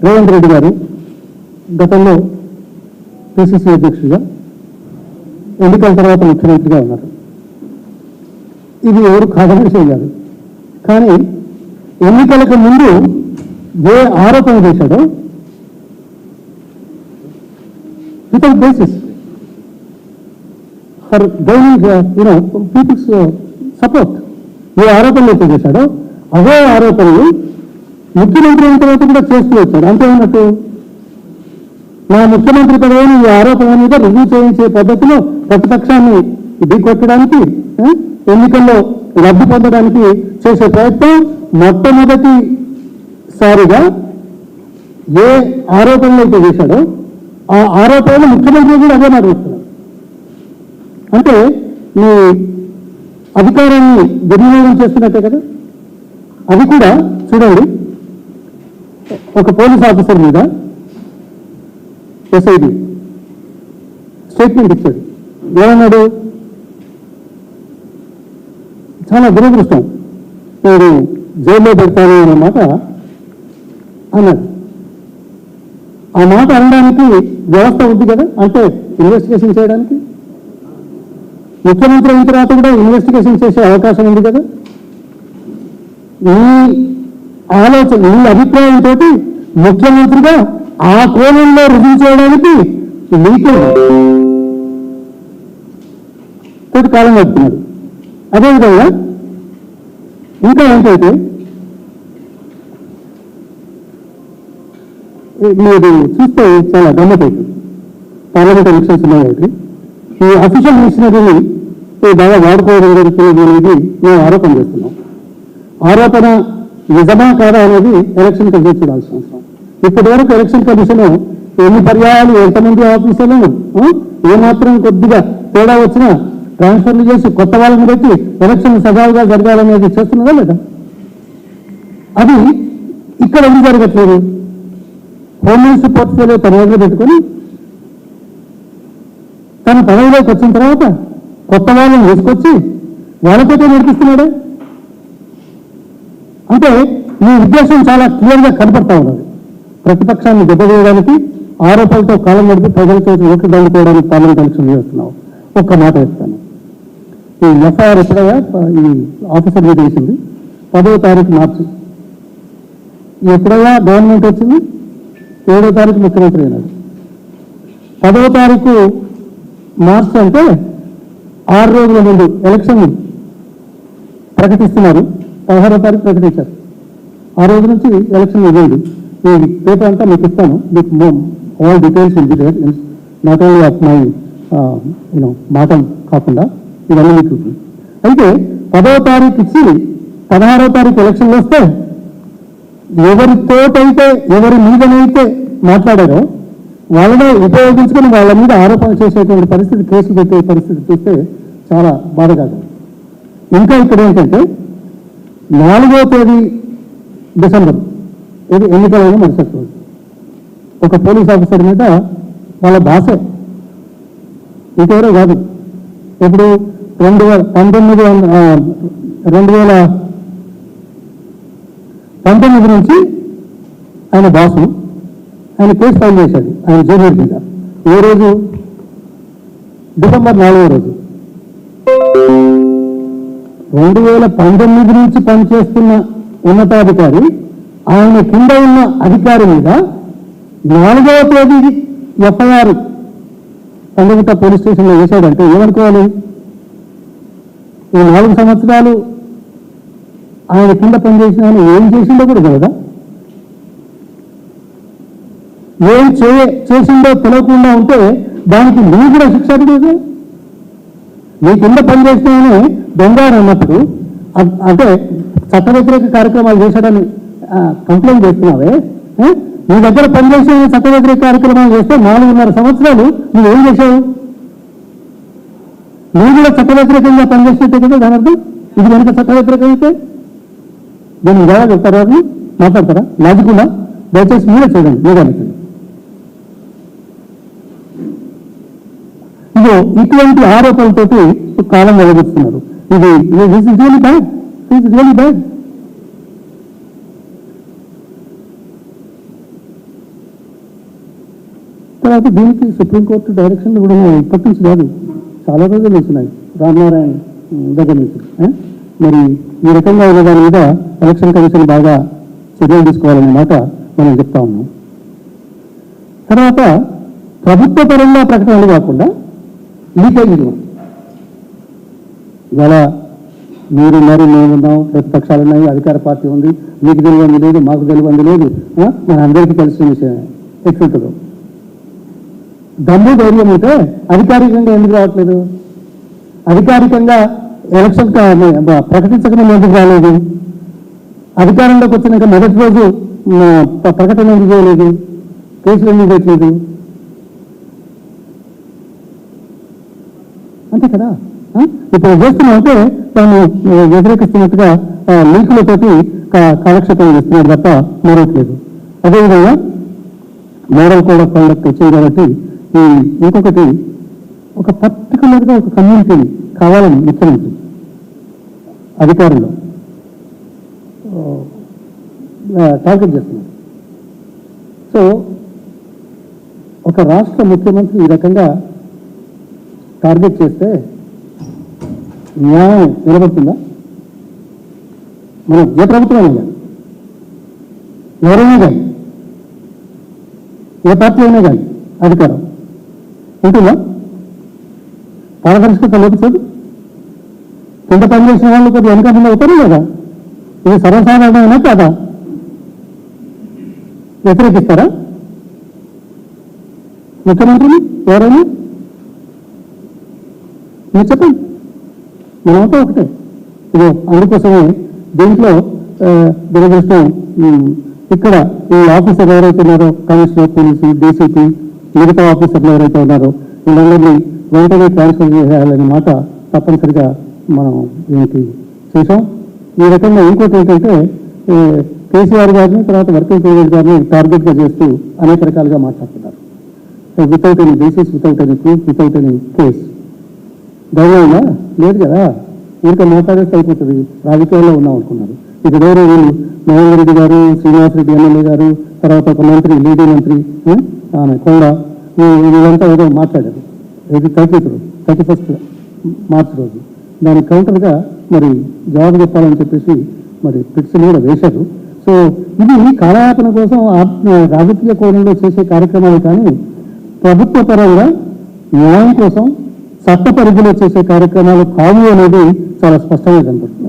రేవంత్ రెడ్డి గారు గతంలో పిసిసి అధ్యక్షుడిగా ఎన్నికల తర్వాత ముఖ్యమంత్రిగా ఉన్నారు. ఇది ఎవరు కాదని చేయలేదు కానీ ఎన్నికలకు ముందు ఏ ఆరోపణ చేశాడో without basis for governing you know peoples support ఏ ఆరోపణలు అయితే చేశాడో అవే ఆరోపణలు ముఖ్యమంత్రి అయిన తర్వాత కూడా చేస్తూ వచ్చారు. అంతే ఉన్నట్టు నా ముఖ్యమంత్రి పదవిని ఈ ఆరోపణ మీద రుజువు చేయించే పద్ధతిలో ప్రతిపక్షాన్ని ఢీకొట్టడానికి ఎన్నికల్లో లబ్ధి పొందడానికి చేసే ప్రయత్నం మొట్టమొదటిసారిగా ఏ ఆరోపణలు అయితే చేశాడో ఆ ఆరోపణలు ముఖ్యమంత్రి కూడా అదే నిర్వహిస్తున్నారు అంటే మీ అధికారాన్ని దుర్వినియోగం చేస్తున్నట్టే కదా? అది కూడా చూడండి. ఒక పోలీస్ ఆఫీసర్ మీద ఎస్ఐడి స్టేట్మెంట్ ఇచ్చాడు. ఏమన్నాడు? చాలా దురదృష్టం. నేను జైల్లో పెడతాను అనే మాట అన్నాడు. ఆ మాట అనడానికి వ్యవస్థ ఉంది కదా అంటే ఇన్వెస్టిగేషన్ చేయడానికి. ముఖ్యమంత్రి అయిన తర్వాత కూడా ఇన్వెస్టిగేషన్ చేసే అవకాశం ఉంది కదా. ఈ ఆలోచన ఈ అభిప్రాయంతో ముఖ్యమంత్రిగా ఆ కోణంలో రుజువు చేయడానికి మీకే కొద్ది కాలం గడుపుతున్నారు అదేవిధంగా ఇంకా ఏంటంటే మీరు చూస్తే చాలా గమ్మతవుతుంది పార్లమెంట్ ఎలక్షన్స్ ఉన్నాయి కాబట్టి. ఈ అఫీషియల్ మిషనరీని బాగా వాడుకోవడం జరుగుతున్నది అనేది మేము ఆరోపణ చేస్తున్నాం. ఆరోపణ నిజమా కాదా అనేది ఎలక్షన్ కమిషన్ చూడాల్సిన అవసరం ఇప్పటి వరకు ఎలక్షన్ కమిషన్ ఎన్ని పర్యాయాలు ఎంతమంది ఆఫీసర్లను ఏమాత్రం కొద్దిగా తేడా వచ్చినా ట్రాన్స్ఫర్లు చేసి కొత్త వాళ్ళని పెట్టి ఎలక్షన్ సజావుగా జరగాలనేది చేస్తున్నదా లేదా? అది ఇక్కడ ఏం జరగట్లేదు. హోమ్ మినిస్టర్ పోర్ట్ఫోలియో తన దగ్గర పెట్టుకొని తన పదవిలోకి వచ్చిన తర్వాత కొత్త వాళ్ళని తీసుకొచ్చి వాళ్ళతోటే నడిపిస్తున్నాడే? అంటే మీ ఉద్దేశం చాలా క్లియర్గా కనపడతా ఉన్నది. ప్రతిపక్షాన్ని దెబ్బతీయడానికి ఆరోపణలతో కాలం నడిపి చేసి ఓట్లు దండుకోవడానికి పార్లమెంట్ కలిసి చేస్తున్నావు ఒక్క మాట చెప్తాను. ఈ ఎఫ్ఐఆర్ ఎప్పుడైనా ఈ ఆఫీసర్ మీద వేసింది. పదవ తారీఖు మార్చి. ఎప్పుడైనా గవర్నమెంట్ వచ్చింది? ఏడో తారీఖు ముఖ్యమంత్రి అయినాడు. పదవ తారీఖు మార్చి అంటే ఆరు రోజుల ముందు ఎలక్షన్ ప్రకటిస్తున్నారు. పదహారో తారీఖు ప్రకటించారు. ఆ రోజు నుంచి ఎలక్షన్ ఇవ్వండి నేను పేపర్ అంతా మీకు ఇస్తాను. With all details in detail not only of my you know మాటలు కాకుండా ఇవన్నీ మీకు అయితే పదవ తారీఖు ఇచ్చి పదహారో తారీఖు ఎలక్షన్లు వస్తే ఎవరితోటైతే ఎవరి మీదనైతే మాట్లాడారో వాళ్ళనే ఉపయోగించుకొని వాళ్ళ మీద ఆరోపణ చేసేటువంటి పరిస్థితి కేసు పెట్టే పరిస్థితి చూస్తే చాలా బాధగా ఇంకా ఇక్కడ ఏంటంటే నాలుగో తేదీ డిసెంబర్. ఇది ఎన్నికలైన మరుసటి రోజు ఒక పోలీస్ ఆఫీసర్ మీద వాళ్ళ భాషే ఇంకెవరో కాదు. ఇప్పుడు రెండు వేల పంతొమ్మిది రెండు వేల పంతొమ్మిది నుంచి ఆయన బాసు ఆయన కేసు ఫైల్ చేశాడు ఆయన జూనియర్ మీద. ఏ రోజు? డిసెంబర్ నాలుగో రోజు. రెండు వేల పంతొమ్మిది నుంచి పనిచేస్తున్న ఉన్నతాధికారి ఆయన కింద ఉన్న అధికారి మీద నాలుగవ తేదీ ఎఫ్ఐఆర్ పండుగ పోలీస్ స్టేషన్లో వేశాడంటే ఏమనుకోవాలి? ఈ నాలుగు సంవత్సరాలు ఆయన కింద పనిచేసిన ఆయన ఏం చేసిందో కూడా కదా ఏం చేసిందో తెలియకుండా ఉంటే దానికి నువ్వు కూడా శిక్ష అడిగేది? నీ కింద పనిచేసినాయని దొంగారు అన్నప్పుడు అ- అంటే చట్ట వ్యతిరేక కార్యక్రమాలు చేశాడని కంప్లైంట్ చేస్తున్నావే నీ దగ్గర పనిచేసే చట్ట వ్యతిరేక కార్యక్రమాలు చేస్తే నాలుగున్నర సంవత్సరాలు నువ్వేం చేసావు నువ్వు కూడా చట్ట వ్యతిరేకంగా పనిచేసేట్టే కదా దాని అర్థం? ఇది కనుక చట్ట వ్యతిరేకం అయితే దీన్ని ఎలా చెప్తారా మాట్లాడతారా? లాజిక్ ఉందా? దయచేసి మీరే చూడండి మీరే చూడండి ఇదో ఇటువంటి ఆరోపణలతోటి కాలం వెలగొస్తున్నారు. ఇది this is really bad this is really bad తర్వాత దీనికి సుప్రీంకోర్టు డైరెక్షన్ కూడా ఇప్పటి నుంచి కాదు చాలా రోజులు వచ్చినాయి. రామనారాయణ దగ్గర నుంచి. మరి ఈ రకంగా ఉన్న దాని మీద ఎలక్షన్ కమిషన్ బాగా చర్యలు తీసుకోవాలనే మాట మనం చెప్తా ఉన్నాం. తర్వాత ప్రభుత్వ పరంగా ప్రకటనలు కాకుండా లీకేజీలు ఇవాళ మీరున్నారు మేమున్నాం ప్రతిపక్షాలు ఉన్నాయి అధికార పార్టీ ఉంది మీకు తెలియంది లేదు మాకు తెలియంది లేదు. మన అందరికీ తెలిసిన విషయం ఎట్లుంటుందో. దమ్ము ధైర్యం ఉంటే అధికారికంగా ఎందుకు రావట్లేదు? అధికారికంగా ఎలక్షన్ ప్రకటించకుండా ఎందుకు రాలేదు. అధికారంలోకి వచ్చినాక మొదటి రోజు ప్రకటన ఎందుకు చేయలేదు? కేసులు ఎందుకు పెట్టలేదు? అంతే కదా? ఇప్పుడు చేస్తున్నామంటే తాను ఆ, వ్యతిరేకిస్తున్నట్టుగా లీకులతోటి కాలక్షేపం చేస్తున్నాడు తప్ప మరొకలేదు అదేవిధంగా మోడల్ కోడ్ ఆఫ్ కండక్ట్ వచ్చింది కాబట్టి ఈ ఇంకొకటి ఒక పర్టికులర్గా ఒక కమ్యూనిటీని కావాలని ముఖ్యమంత్రి అధికారులు టార్గెట్ చేస్తున్నారు సో ఒక రాష్ట్ర ముఖ్యమంత్రి ఈ రకంగా టార్గెట్ చేస్తే న్యాయం నిలబడుతుందా? మనం ఏ ప్రభుత్వం కానీ ఎవరైనా కానీ ఏ పార్టీ అయినా కానీ అధికారం ఉంటుందా? పారదర్శకత లేకపోతే కింద పనిచేసిన వాళ్ళు కొద్దిగా వెనకాల అవుతారు కదా? ఇది సర్వసాధారణమైనా కాదా? వ్యతిరేకిస్తారా? ముఖ్యమంత్రిని ఎవరైనా? మీరు చెప్పండి. మనమంతా ఒకటే. ఇది అందుకోసమే దీంట్లో దురదృష్టం ఇక్కడ ఈ ఆఫీసర్ ఎవరైతే ఉన్నారో కమిషనర్ పోలీసు డీసీపీ మిగతా ఆఫీసర్లు ఎవరైతే ఉన్నారో వీళ్ళందరినీ వెంటనే ట్రాన్స్ఫర్ చేయాలనే మాట తప్పనిసరిగా మనం దీనికి చూసాం ఈ రకంగా ఇంకోటి ఏంటంటే కేసీఆర్ గారిని తర్వాత వర్కింగ్ ప్రెసిడెంట్ గారిని టార్గెట్గా చేస్తూ అనేక రకాలుగా మాట్లాడుతున్నారు. Without any basis without any proof without any case. ధైర్యంగా లేదు కదా. ఊరికే మాట్లాడేస్తే అయిపోతుంది. రాజకీయాల్లో ఉన్నాం అనుకున్నారు. ఇక ఎవరు వీళ్ళు మహేందర్ రెడ్డి గారు శ్రీనివాస్ రెడ్డి ఎమ్మెల్యే గారు తర్వాత ఒక మంత్రి లేడీ మంత్రి ఆమె కొండ. వీళ్ళంతా ఏదో మాట్లాడారు. ఇది థర్టీ థర్టీ ఫస్ట్ మార్చి రోజు. దానికి కౌంటర్గా మరి జవాబు చెప్పాలని చెప్పేసి మరి పిట్స్ని కూడా వేశారు. సో ఇది కాలయాపన కోసం ఆ- రాజకీయ కోణంలో చేసే కార్యక్రమాలు కానీ ప్రభుత్వ పరంగా న్యాయం కోసం చట్ట పరిధిలో చేసే కార్యక్రమాలు కావు అనేది చాలా స్పష్టంగా కనపడుతుంది.